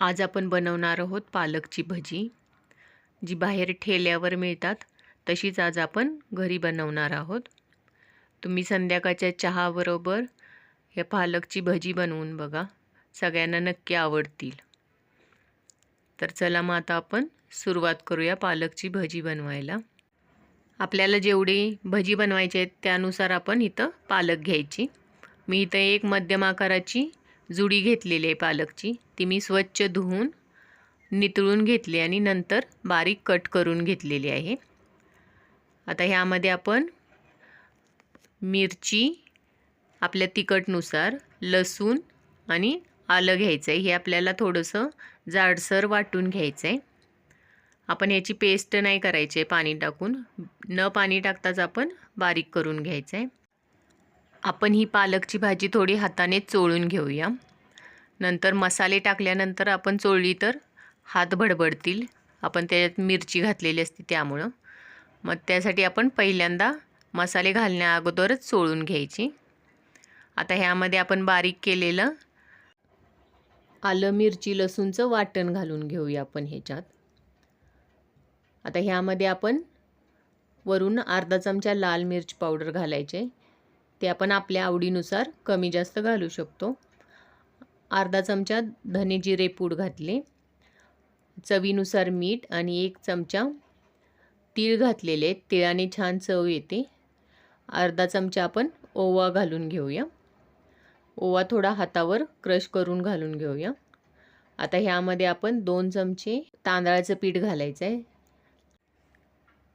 आज आपण बनवणार आहोत पालकची भजी. जी बाहेर ठेल्यावर मिळतात तशीच आज आपण घरी बनवणार आहोत. तुम्ही संध्याकाळच्या चहाबरोबर या पालकची भजी बनवून बघा. सगळ्यांना नक्की आवडतील. तर चला मग आता आपण सुरुवात करूया पालकची भजी बनवायला. आपल्याला जेवढी भजी बनवायची आहेत त्यानुसार आपण इथं पालक घ्यायची. मी इथं एक मध्यम आकाराची जुडी घेतलेली आहे पालकची. ती मी स्वच्छ धुवून नितळून घेतली आणि नंतर बारीक कट करून घेतलेली आहे. आता ह्यामध्ये आपण मिरची आपल्या तिखटनुसार लसूण आणि आलं घ्यायचं आहे हे आपल्याला थोडंसं जाडसर वाटून घ्यायचं आहे आपण ह्याची पेस्ट नाही करायची आहे पाणी टाकून. न पाणी टाकताच आपण बारीक करून घ्यायचं आहे आपण ही पालकची भाजी थोडी हाताने चोळून घेऊया. नंतर मसाले टाकल्यानंतर आपण चोळली तर हात भडबडतील. आपण त्याच्यात मिरची घातलेली असते त्यामुळं. मग त्यासाठी आपण पहिल्यांदा मसाले घालण्या अगोदरच चोळून घ्यायची. आता ह्यामध्ये आपण बारीक केलेलं आलं मिरची लसूणचं वाटण घालून घेऊया आपण ह्याच्यात. आता ह्यामध्ये आपण वरून अर्धा चमचा लाल मिरच पावडर घालायचे ते आपण आपल्या आवडीनुसार कमी जास्त घालू शकतो. अर्धा चमचा धने जिरे पूड घातले. चवीनुसार मीठ आणि एक चमचा तीळ घातलेले. तिळाने छान चव येते. अर्धा चमचा आपण ओवा घालून घेऊया. ओवा थोडा हातावर क्रश करून घालून घेऊया. आता ह्यामध्ये आपण दोन चमचे तांदळाचं पीठ घालायचं आहे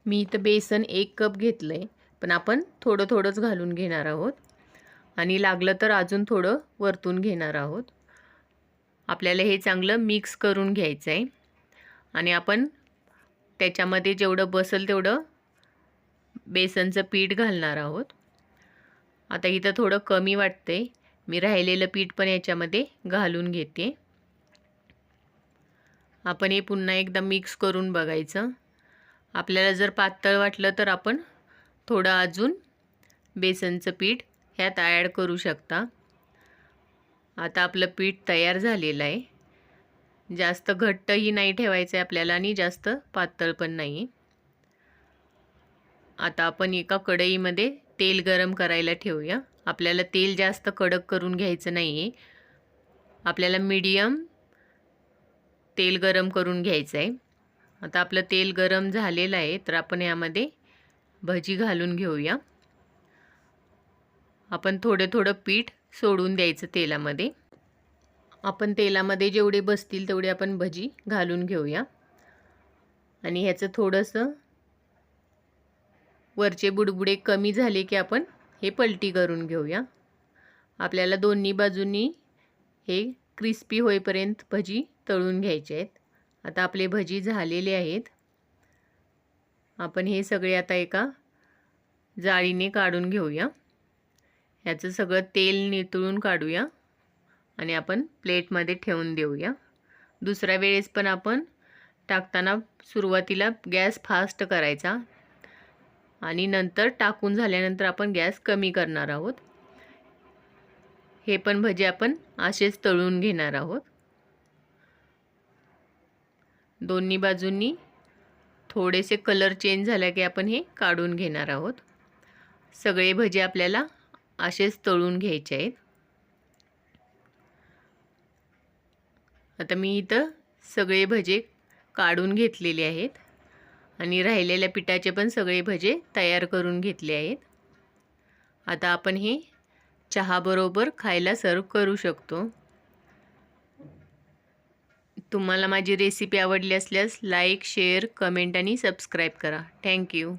मी इथं बेसन एक कप घेतलं आहे पण आपण थोडं थोडंच घालून घेणार आहोत. आणि लागलं तर अजून थोडं वरतून घेणार आहोत. आपल्याला हे चांगलं मिक्स करून घ्यायचं आहे आणि आपण त्याच्यामध्ये जेवढं बसेल तेवढं बेसनचं पीठ घालणार आहोत. आता इथं थोडं कमी वाटतंय. मी राहिलेलं पीठ पण याच्यामध्ये घालून घेते. आपण हे पुन्हा एकदा मिक्स करून बघायचं. आपल्याला जर पातळ वाटलं तर आपण थोडं अजून बेसनचं पीठ ह्यात ॲड करू शकता. आता आपलं पीठ तयार झालेलं आहे. जास्त घट्टही नाही ठेवायचं आहे आपल्याला आणि जास्त पातळ पण नाही आता आपण एका कढईमध्ये तेल गरम करायला ठेवूया. आपल्याला तेल जास्त कडक करून घ्यायचं नाही आहे आपल्याला मीडियम तेल गरम करून घ्यायचं आहे आता आपलं तेल गरम झालेलं आहे तर आपण यामध्ये भजी घालून घेऊया. आपण थोडं थोडं पीठ सोडून द्यायचं तेलामध्ये. आपण तेलामध्ये जेवढे बसतील तेवढे आपण भजी घालून घेऊया. आणि ह्याचं थोडंसं वरचे बुडबुडे कमी झाले की आपण हे पलटी करून घेऊया. आपल्याला दोन्ही बाजूंनी हे क्रिस्पी होईपर्यंत भजी तळून घ्यायचे आहेत. आता आपले भजी झालेले आहेत. आपण हे सगळे आता एका जाळीने काढून घेऊया. ह्याचं सगळं तेल नितळून काढूया आणि आपण प्लेटमध्ये ठेवून देऊया. दुसऱ्या वेळेस पण आपण टाकताना सुरुवातीला गॅस फास्ट करायचा आणि नंतर टाकून झाल्यानंतर आपण गॅस कमी करणार आहोत. हे पण भजे आपण असेच तळून घेणार आहोत. दोन्ही बाजूंनी थोडेसे कलर चेंज झाला की आपण हे काढून घेणार आहोत. सगळे भजे आपल्याला असेच तळून घ्यायचे आहेत. आता मी इथं सगळे भजे काढून घेतलेले आहेत. आणि राहिलेल्या पिठाचे पण सगळे भजे तयार करून घेतले आहेत. आता आपण हे चहाबरोबर खायला सर्व करू शकतो. तुम्हाला माझी रेसिपी आवडली असल्यास लाईक शेअर कमेंट आणि सबस्क्राईब करा. Thank you